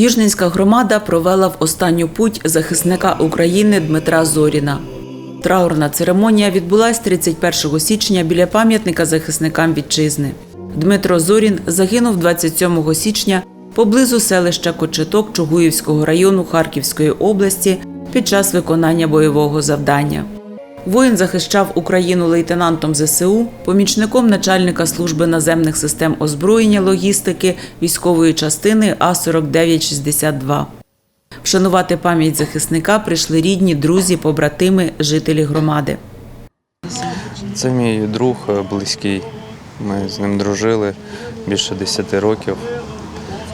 Южненська громада провела в останню путь захисника України Дмитра Зоріна. Траурна церемонія відбулась 31 січня біля пам'ятника захисникам вітчизни. Дмитро Зорін загинув 27 січня поблизу селища Кочеток Чугуївського району Харківської області під час виконання бойового завдання. Воїн захищав Україну лейтенантом ЗСУ, помічником начальника служби наземних систем озброєння логістики військової частини А4962. Вшанувати пам'ять захисника прийшли рідні, друзі, побратими, жителі громади. Це мій друг е, близький. Ми з ним дружили більше 10 років.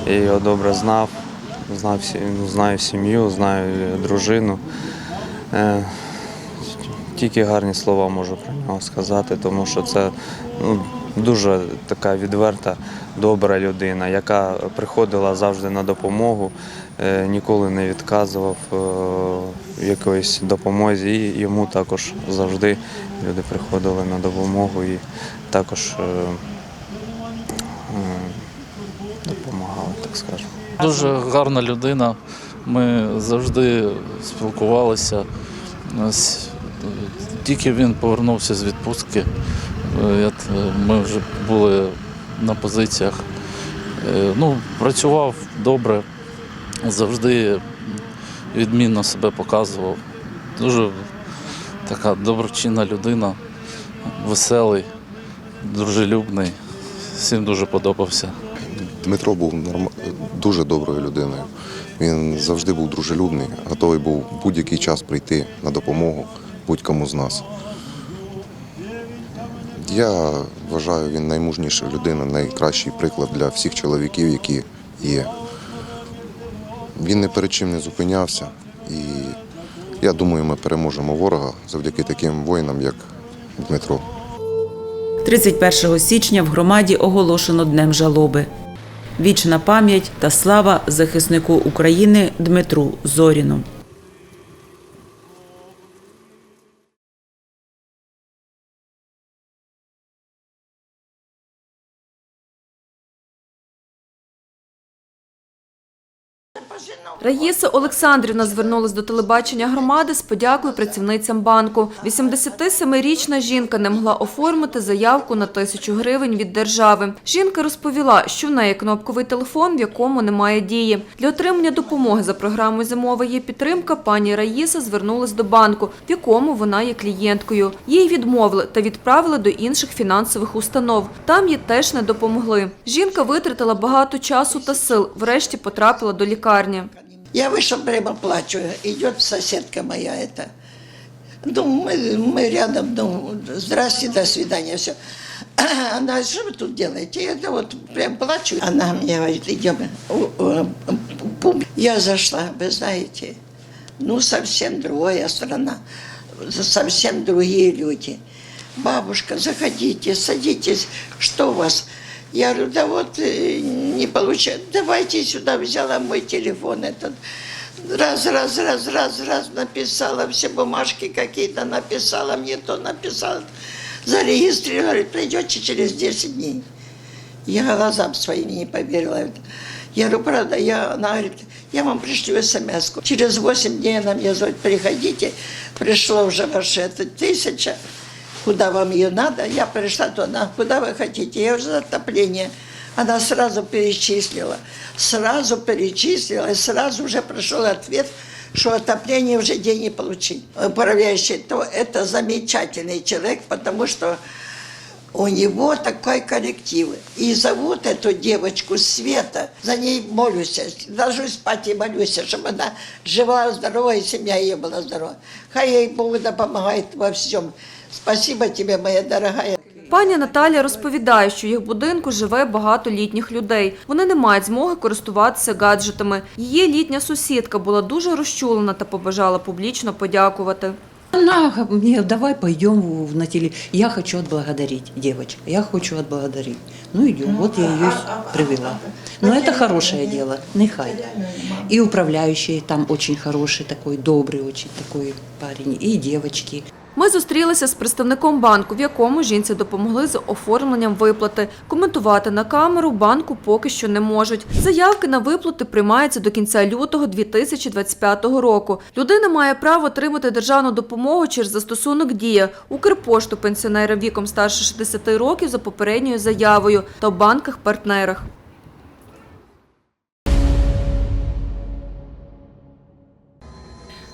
Я його добре знав, знав знаю сім'ю, знаю е, дружину. Тільки гарні слова можу про нього сказати, тому що це ну, дуже така відверта, добра людина, яка приходила завжди на допомогу, е, ніколи не відказував е, якоїсь допомозі. І йому також завжди люди приходили на допомогу і також е, допомагали, так скажемо. Дуже гарна людина. Ми завжди спілкувалися. Е, Тільки він повернувся з відпустки. е, т- Ми вже були на позиціях. Е, Ну, працював добре, завжди відмінно себе показував. Дуже така доброчинна людина, веселий, дружелюбний. Всім дуже подобався. Дмитро був норм... дуже доброю людиною. Він завжди був дружелюбний, готовий був будь-який час прийти на допомогу будь-кому з нас. Я вважаю, він наймужніша людина, найкращий приклад для всіх чоловіків, які є. Він не перед чим не зупинявся. І я думаю, ми переможемо ворога завдяки таким воїнам, як Дмитро. 31 січня в громаді оголошено Днем жалоби. Вічна пам'ять та слава захиснику України Дмитру Зоріну. Раїса Олександрівна звернулась до телебачення громади з подякою працівницям банку. 87-річна жінка не могла оформити заявку на тисячу гривень від держави. Жінка розповіла, що в неї кнопковий телефон, в якому немає дії. Для отримання допомоги за програмою «Зимова є підтримка» пані Раїса звернулась до банку, в якому вона є клієнткою. Їй відмовили та відправили до інших фінансових установ. Там їй теж не допомогли. Жінка витратила багато часу та сил, врешті потрапила до лікарні. Я вышел, прямо плачу. Идет соседка моя эта. Ну, мы, мы рядом, ну, здрасте, до свидания, все. Она что вы тут делаете? Я да вот прям плачу. Она мне говорит, идем. Я зашла, вы знаете, ну, совсем другая страна, совсем другие люди. Бабушка, заходите, садитесь, что у вас? Я говорю, да вот э, не получается. Давайте сюда взяла мой телефон этот. Раз, раз, раз, раз, раз написала, все бумажки какие-то написала, мне то написала. Зарегистрировала, говорит, придете через 10 дней. Я глазам своим не поверила. Я говорю, правда, я, она говорит, я вам пришлю смс -ку. Через 8 дней она мне звонит, приходите, пришло уже ваша эта тысяча, куда вам ее надо. Я пришла туда, куда вы хотите, я уже отопление. Она сразу перечислила, сразу перечислила, и сразу уже пришел ответ, что отопление уже день не получить. Управляющий, то это замечательный человек, потому что у него такой коллектив. И зовут эту девочку Света. За ней молюсь. Ложусь спать и молюсь, чтобы она жила, здорова, и семья ее была здорова. Хай ей Бог да помогает во всем. Спасибо тебе, моя дорогая. Пані Наталя розповідає, що в їх будинку живе багато літніх людей. Вони не мають змоги користуватися гаджетами. Її літня сусідка була дуже розчулена та побажала публічно подякувати. Она мне, давай пойдем в- на теле. Я хочу отблагодарить девочка, я хочу отблагодарить. Ну идем, вот я ее привела. Но это хорошее дело, нехай. И управляющий там очень хороший такой, добрый очень такой парень, и девочки. Ми зустрілися з представником банку, в якому жінці допомогли з оформленням виплати. Коментувати на камеру банку поки що не можуть. Заявки на виплати приймаються до кінця лютого 2025 року. Людина має право отримати державну допомогу через застосунок Дія, Укрпошту пенсіонерам віком старше 60 років за попередньою заявою та в банках-партнерах.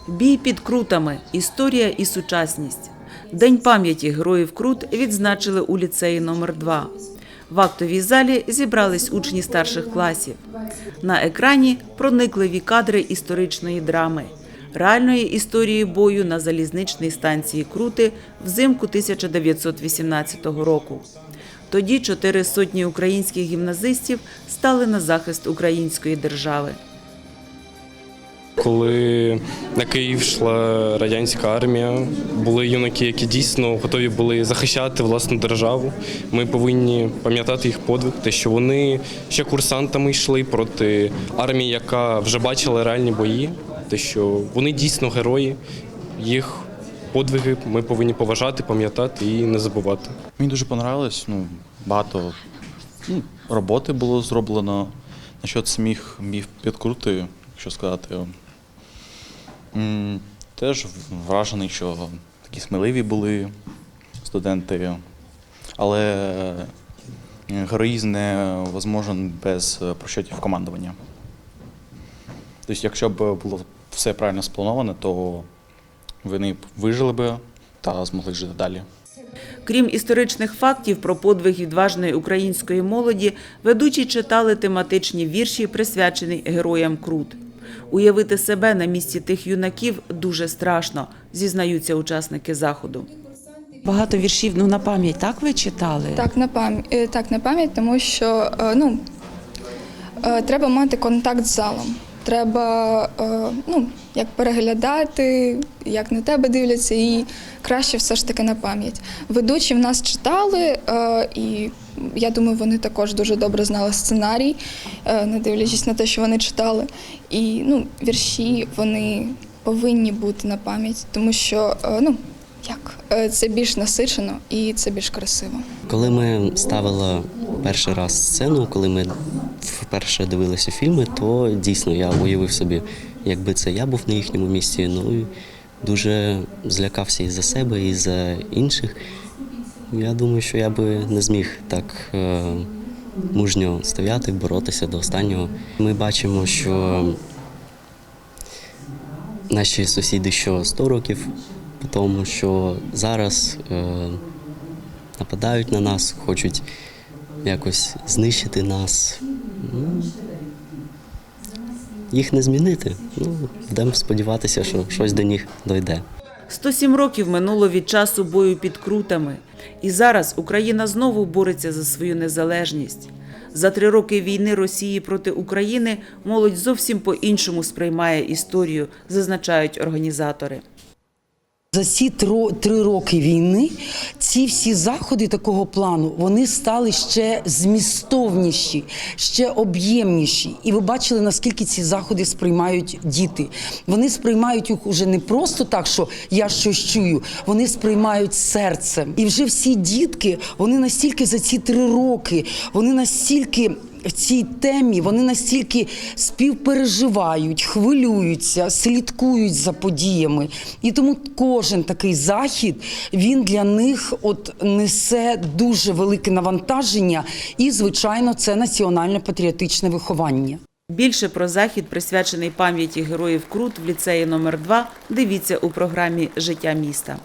Бій під крутами. Історія і сучасність. День пам'яті героїв Крут відзначили у ліцеї номер 2 В актовій залі зібрались учні старших класів. На екрані проникливі кадри історичної драми, реальної історії бою на залізничній станції Крути взимку 1918 року. Тоді чотири сотні українських гімназистів стали на захист української держави. Коли на Київ йшла радянська армія, були юнаки, які дійсно готові були захищати власну державу. Ми повинні пам'ятати їх подвиг, те, що вони ще курсантами йшли проти армії, яка вже бачила реальні бої, те, що вони дійсно герої, їх подвиги ми повинні поважати, пам'ятати і не забувати. Мені дуже понравилось. Ну, багато ну, роботи було зроблено. Насчет самих міф підкрути, якщо сказати. Теж вражений, що такі сміливі були студенти. Але е, героїзм не возможен без е, прощотів командування. Тобто, якщо б було все правильно сплановано, то вони б вижили би та змогли жити далі. Крім історичних фактів про подвиг відважної української молоді, ведучі читали тематичні вірші, присвячені героям Крут. Уявити себе на місці тих юнаків дуже страшно, зізнаються учасники заходу. Багато віршів ну на пам'ять так ви читали? Так, на пам'ять, так, на пам'ять, тому що е, ну, е, треба мати контакт з залом. Треба е, ну, як переглядати, як на тебе дивляться, і краще все ж таки на пам'ять. Ведучі в нас читали, е, і я думаю, вони також дуже добре знали сценарій, е, не дивлячись на те, що вони читали. І ну, вірші вони повинні бути на пам'ять, тому що ну, як, це більш насичено і це більш красиво. Коли ми ставили перший раз сцену, коли ми вперше дивилися фільми, то дійсно я уявив собі, якби це я був на їхньому місці. Ну і дуже злякався і за себе, і за інших. Я думаю, що я би не зміг так е, мужньо стояти, боротися до останнього. Ми бачимо, що наші сусіди що 100 років тому, що зараз е, нападають на нас, хочуть якось знищити нас. Ну, їх не змінити. Ну, будемо сподіватися, що щось до них дойде. 107 років минуло від часу бою під крутами, і зараз Україна знову бореться за свою незалежність. За три роки війни Росії проти України молодь зовсім по-іншому сприймає історію, зазначають організатори. За ці тро- три роки війни ці всі заходи такого плану вони стали ще змістовніші, ще об'ємніші. І ви бачили, наскільки ці заходи сприймають діти. Вони сприймають їх уже не просто так, що я щось чую, вони сприймають серцем. І вже всі дітки, вони настільки за ці три роки, вони настільки. Цій темі вони настільки співпереживають, хвилюються, слідкують за подіями. І тому кожен такий захід він для них от несе дуже велике навантаження, і, звичайно, це національно-патріотичне виховання. Більше про захід, присвячений пам'яті героїв Крут в ліцеї номер 2 дивіться у програмі Життя міста.